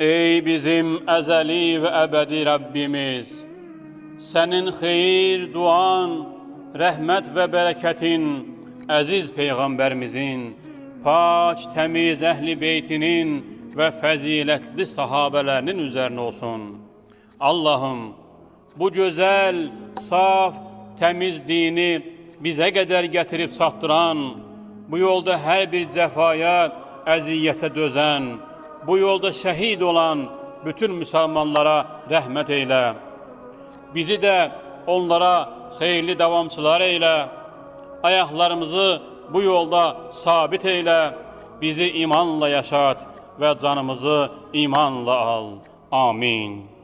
Ey bizim ezeli ve ebedi Rabbimiz! Senin hayır, duan, rahmet ve bereketin aziz peygamberimizin, pak, temiz ehli beytinin ve faziletli sahabelerinin üzerine olsun. Allah'ım bu güzel, saf, temiz dini bize kadar getirip sattıran, bu yolda her bir cefaya, eziyete dözen, bu yolda şehit olan bütün Müslümanlara rahmet eyle. Bizi de onlara hayırlı devamçılar eyle. Ayaklarımızı bu yolda sabit eyle. Bizi imanla yaşat ve canımızı imanla al. Amin.